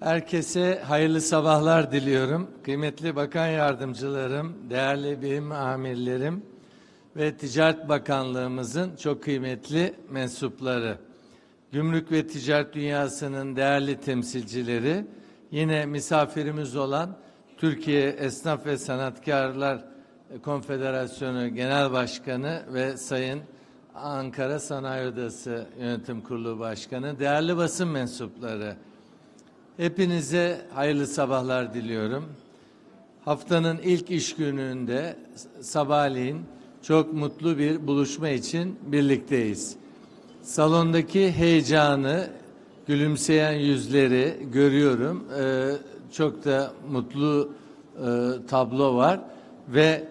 Herkese hayırlı sabahlar diliyorum. Kıymetli bakan yardımcılarım, değerli birim amirlerim ve Ticaret Bakanlığımızın çok kıymetli mensupları. Gümrük ve ticaret dünyasının değerli temsilcileri, yine misafirimiz olan Türkiye Esnaf ve Sanatkarlar Konfederasyonu Genel Başkanı ve Sayın Ankara Sanayi Odası Yönetim Kurulu Başkanı, değerli basın mensupları, hepinize hayırlı sabahlar diliyorum. Haftanın ilk iş gününde sabahleyin çok mutlu bir buluşma için birlikteyiz. Salondaki heyecanı, gülümseyen yüzleri görüyorum. Ee, çok da mutlu e, tablo var ve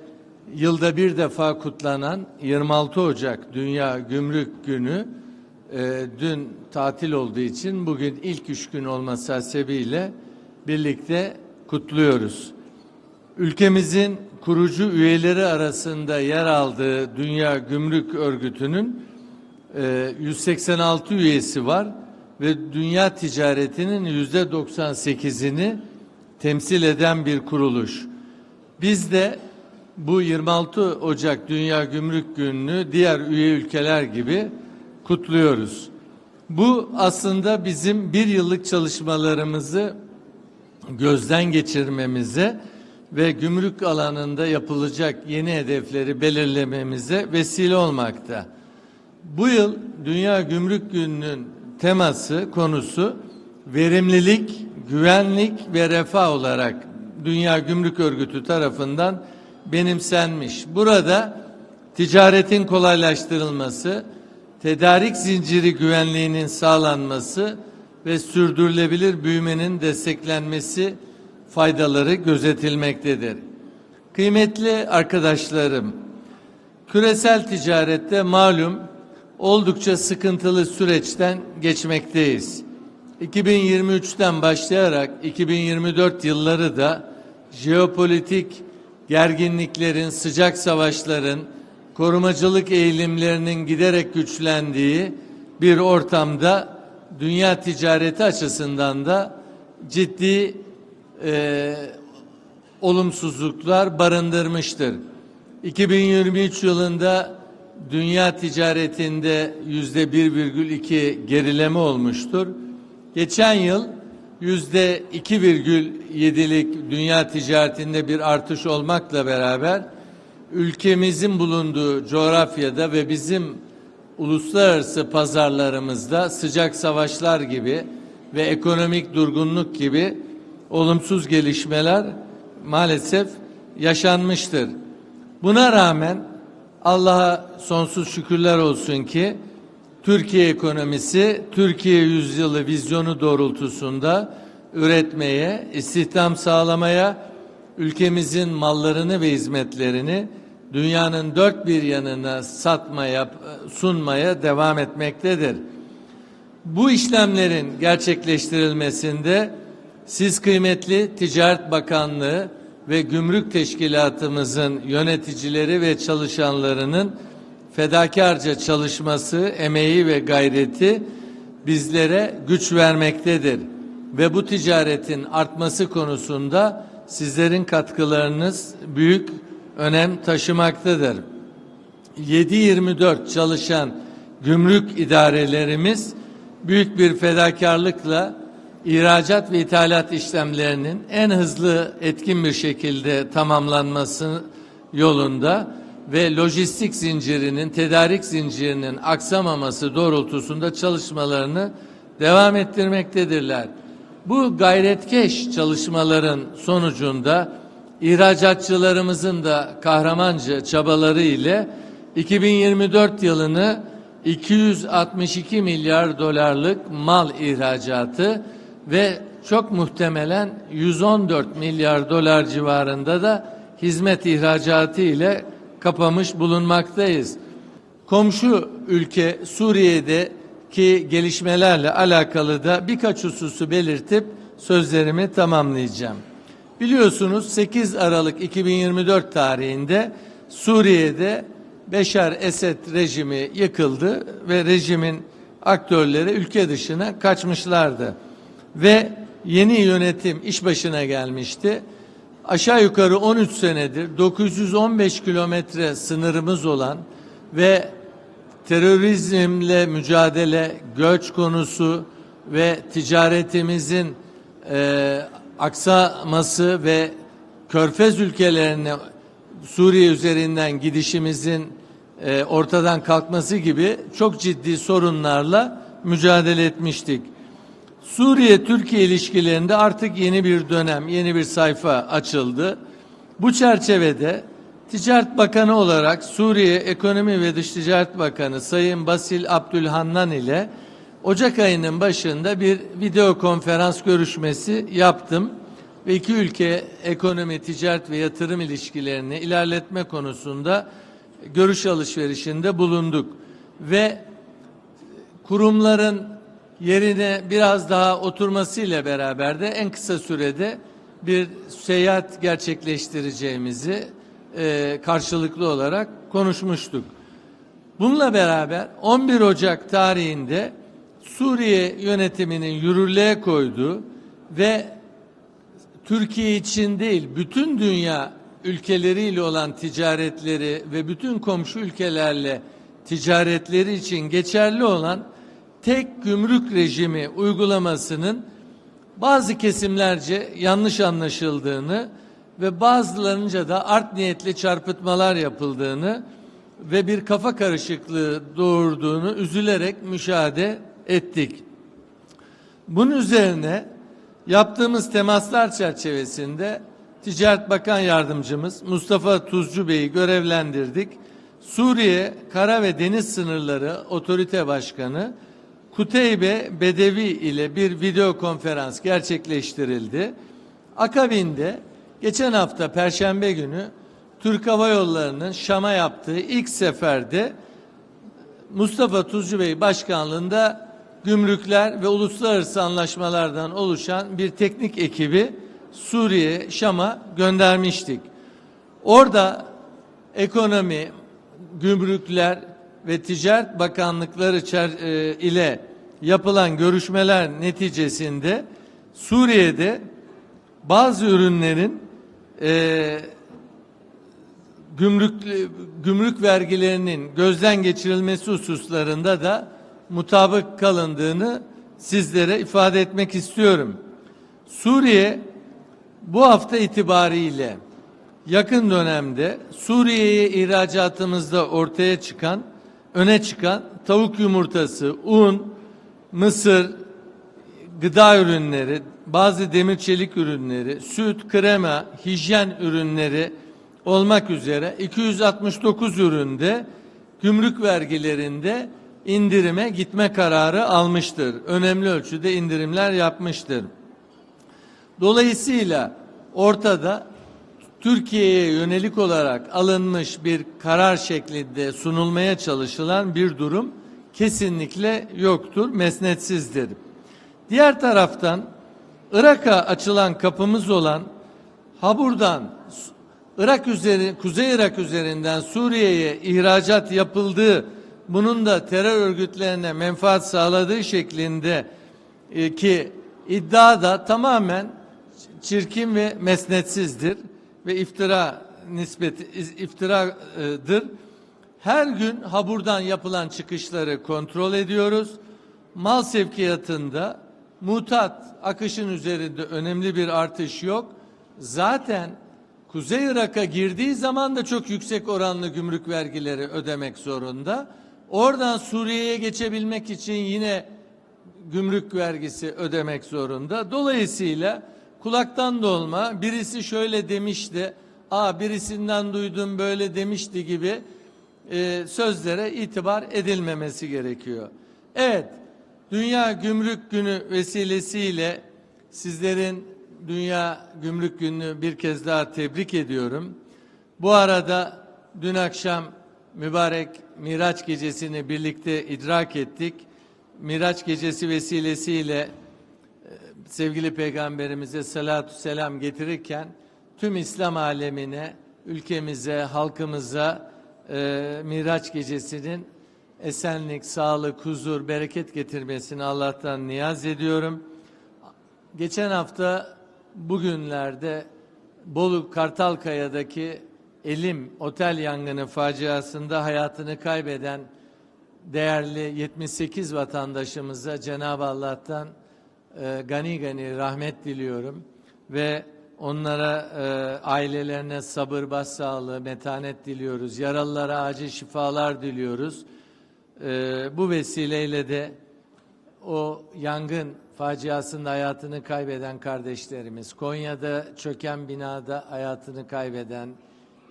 yılda bir defa kutlanan 26 Ocak Dünya Gümrük Günü e, dün tatil olduğu için bugün ilk üç gün olması hasebiyle birlikte kutluyoruz. Ülkemizin kurucu üyeleri arasında yer aldığı Dünya Gümrük Örgütü'nün e, 186 üyesi var ve dünya ticaretinin yüzde 98'ini temsil eden bir kuruluş. Biz de bu 26 Ocak Dünya Gümrük Günü'nü diğer üye ülkeler gibi kutluyoruz. Bu aslında bizim bir yıllık çalışmalarımızı gözden geçirmemize ve gümrük alanında yapılacak yeni hedefleri belirlememize vesile olmakta. Bu yıl Dünya Gümrük Günü'nün teması, konusu verimlilik, güvenlik ve refah olarak Dünya Gümrük Örgütü tarafından benimsenmiş. Burada ticaretin kolaylaştırılması, tedarik zinciri güvenliğinin sağlanması ve sürdürülebilir büyümenin desteklenmesi faydaları gözetilmektedir. Kıymetli arkadaşlarım, küresel ticarette malum oldukça sıkıntılı süreçten geçmekteyiz. 2023'ten başlayarak 2024 yılları da jeopolitik gerginliklerin, sıcak savaşların, korumacılık eğilimlerinin giderek güçlendiği bir ortamda dünya ticareti açısından da ciddi e, olumsuzluklar barındırmıştır. 2023 yılında dünya ticaretinde yüzde 1,2 gerileme olmuştur. Geçen yıl yüzde 2,7'lik dünya ticaretinde bir artış olmakla beraber ülkemizin bulunduğu coğrafyada ve bizim uluslararası pazarlarımızda sıcak savaşlar gibi ve ekonomik durgunluk gibi olumsuz gelişmeler maalesef yaşanmıştır. Buna rağmen Allah'a sonsuz şükürler olsun ki Türkiye ekonomisi Türkiye yüzyılı vizyonu doğrultusunda üretmeye, istihdam sağlamaya, ülkemizin mallarını ve hizmetlerini dünyanın dört bir yanına satmaya, sunmaya devam etmektedir. Bu işlemlerin gerçekleştirilmesinde siz kıymetli Ticaret Bakanlığı ve Gümrük Teşkilatımızın yöneticileri ve çalışanlarının fedakarca çalışması, emeği ve gayreti bizlere güç vermektedir. Ve bu ticaretin artması konusunda sizlerin katkılarınız büyük önem taşımaktadır. 7-24 çalışan gümrük idarelerimiz büyük bir fedakarlıkla ihracat ve ithalat işlemlerinin en hızlı etkin bir şekilde tamamlanması yolunda ve lojistik zincirinin, tedarik zincirinin aksamaması doğrultusunda çalışmalarını devam ettirmektedirler. Bu gayretkeş çalışmaların sonucunda ihracatçılarımızın da kahramanca çabaları ile 2024 yılını 262 milyar dolarlık mal ihracatı ve çok muhtemelen 114 milyar dolar civarında da hizmet ihracatı ile kapamış bulunmaktayız. Komşu ülke Suriye'deki gelişmelerle alakalı da birkaç hususu belirtip sözlerimi tamamlayacağım. Biliyorsunuz 8 Aralık 2024 tarihinde Suriye'de Beşar Esed rejimi yıkıldı ve rejimin aktörleri ülke dışına kaçmışlardı. Ve yeni yönetim iş başına gelmişti. Aşağı yukarı 13 senedir 915 kilometre sınırımız olan ve terörizmle mücadele, göç konusu ve ticaretimizin e, aksaması ve körfez ülkelerine Suriye üzerinden gidişimizin e, ortadan kalkması gibi çok ciddi sorunlarla mücadele etmiştik. Suriye-Türkiye ilişkilerinde artık yeni bir dönem, yeni bir sayfa açıldı. Bu çerçevede Ticaret Bakanı olarak Suriye Ekonomi ve Dış Ticaret Bakanı Sayın Basil Abdülhannan ile Ocak ayının başında bir video konferans görüşmesi yaptım ve iki ülke ekonomi, ticaret ve yatırım ilişkilerini ilerletme konusunda görüş alışverişinde bulunduk ve kurumların yerine biraz daha oturmasıyla beraber de en kısa sürede bir seyahat gerçekleştireceğimizi e, karşılıklı olarak konuşmuştuk. Bununla beraber 11 Ocak tarihinde Suriye yönetiminin yürürlüğe koyduğu ve Türkiye için değil bütün dünya ülkeleriyle olan ticaretleri ve bütün komşu ülkelerle ticaretleri için geçerli olan tek gümrük rejimi uygulamasının bazı kesimlerce yanlış anlaşıldığını ve bazılarınca da art niyetli çarpıtmalar yapıldığını ve bir kafa karışıklığı doğurduğunu üzülerek müşahede ettik. Bunun üzerine yaptığımız temaslar çerçevesinde Ticaret Bakan Yardımcımız Mustafa Tuzcu Bey'i görevlendirdik. Suriye Kara ve Deniz Sınırları Otorite Başkanı Kuteybe Bedevi ile bir video konferans gerçekleştirildi. Akabinde geçen hafta Perşembe günü Türk Hava Yolları'nın Şam'a yaptığı ilk seferde Mustafa Tuzcu Bey başkanlığında gümrükler ve uluslararası anlaşmalardan oluşan bir teknik ekibi Suriye, Şam'a göndermiştik. Orada ekonomi, gümrükler ve ticaret bakanlıkları e, ile yapılan görüşmeler neticesinde Suriye'de bazı ürünlerin e, gümrük gümrük vergilerinin gözden geçirilmesi hususlarında da mutabık kalındığını sizlere ifade etmek istiyorum. Suriye bu hafta itibariyle yakın dönemde Suriye'ye ihracatımızda ortaya çıkan, öne çıkan tavuk yumurtası, un, mısır, gıda ürünleri, bazı demir çelik ürünleri, süt, krema, hijyen ürünleri olmak üzere 269 üründe gümrük vergilerinde indirime gitme kararı almıştır. Önemli ölçüde indirimler yapmıştır. Dolayısıyla ortada Türkiye'ye yönelik olarak alınmış bir karar şeklinde sunulmaya çalışılan bir durum kesinlikle yoktur, mesnetsizdir. Diğer taraftan Irak'a açılan kapımız olan Habur'dan Irak üzeri, Kuzey Irak üzerinden Suriye'ye ihracat yapıldığı, bunun da terör örgütlerine menfaat sağladığı şeklinde e, ki iddia da tamamen çirkin ve mesnetsizdir ve iftira nispeti iftiradır. Her gün Habur'dan yapılan çıkışları kontrol ediyoruz. Mal sevkiyatında mutat akışın üzerinde önemli bir artış yok. Zaten Kuzey Irak'a girdiği zaman da çok yüksek oranlı gümrük vergileri ödemek zorunda. Oradan Suriye'ye geçebilmek için yine gümrük vergisi ödemek zorunda. Dolayısıyla kulaktan dolma birisi şöyle demişti, aa birisinden duydum böyle demişti gibi e, sözlere itibar edilmemesi gerekiyor. Evet, Dünya Gümrük Günü vesilesiyle sizlerin Dünya Gümrük Günü'nü bir kez daha tebrik ediyorum. Bu arada dün akşam mübarek Miraç gecesini birlikte idrak ettik. Miraç gecesi vesilesiyle e, sevgili peygamberimize salatu selam getirirken tüm İslam alemine, ülkemize, halkımıza e, Miraç gecesinin esenlik, sağlık, huzur, bereket getirmesini Allah'tan niyaz ediyorum. geçen hafta bugünlerde Bolu Kartalkaya'daki Elim Otel yangını faciasında hayatını kaybeden değerli 78 vatandaşımıza Cenab-ı Allah'tan e, gani gani rahmet diliyorum ve onlara e, ailelerine sabır başsağlığı, metanet diliyoruz. Yaralılara acil şifalar diliyoruz. E, bu vesileyle de o yangın faciasında hayatını kaybeden kardeşlerimiz, Konya'da çöken binada hayatını kaybeden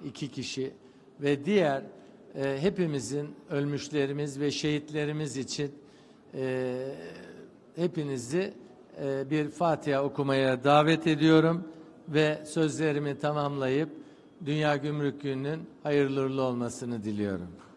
iki kişi ve diğer e, hepimizin ölmüşlerimiz ve şehitlerimiz için e, hepinizi e, bir Fatiha okumaya davet ediyorum ve sözlerimi tamamlayıp Dünya Gümrük Günü'nün hayırlı olmasını diliyorum.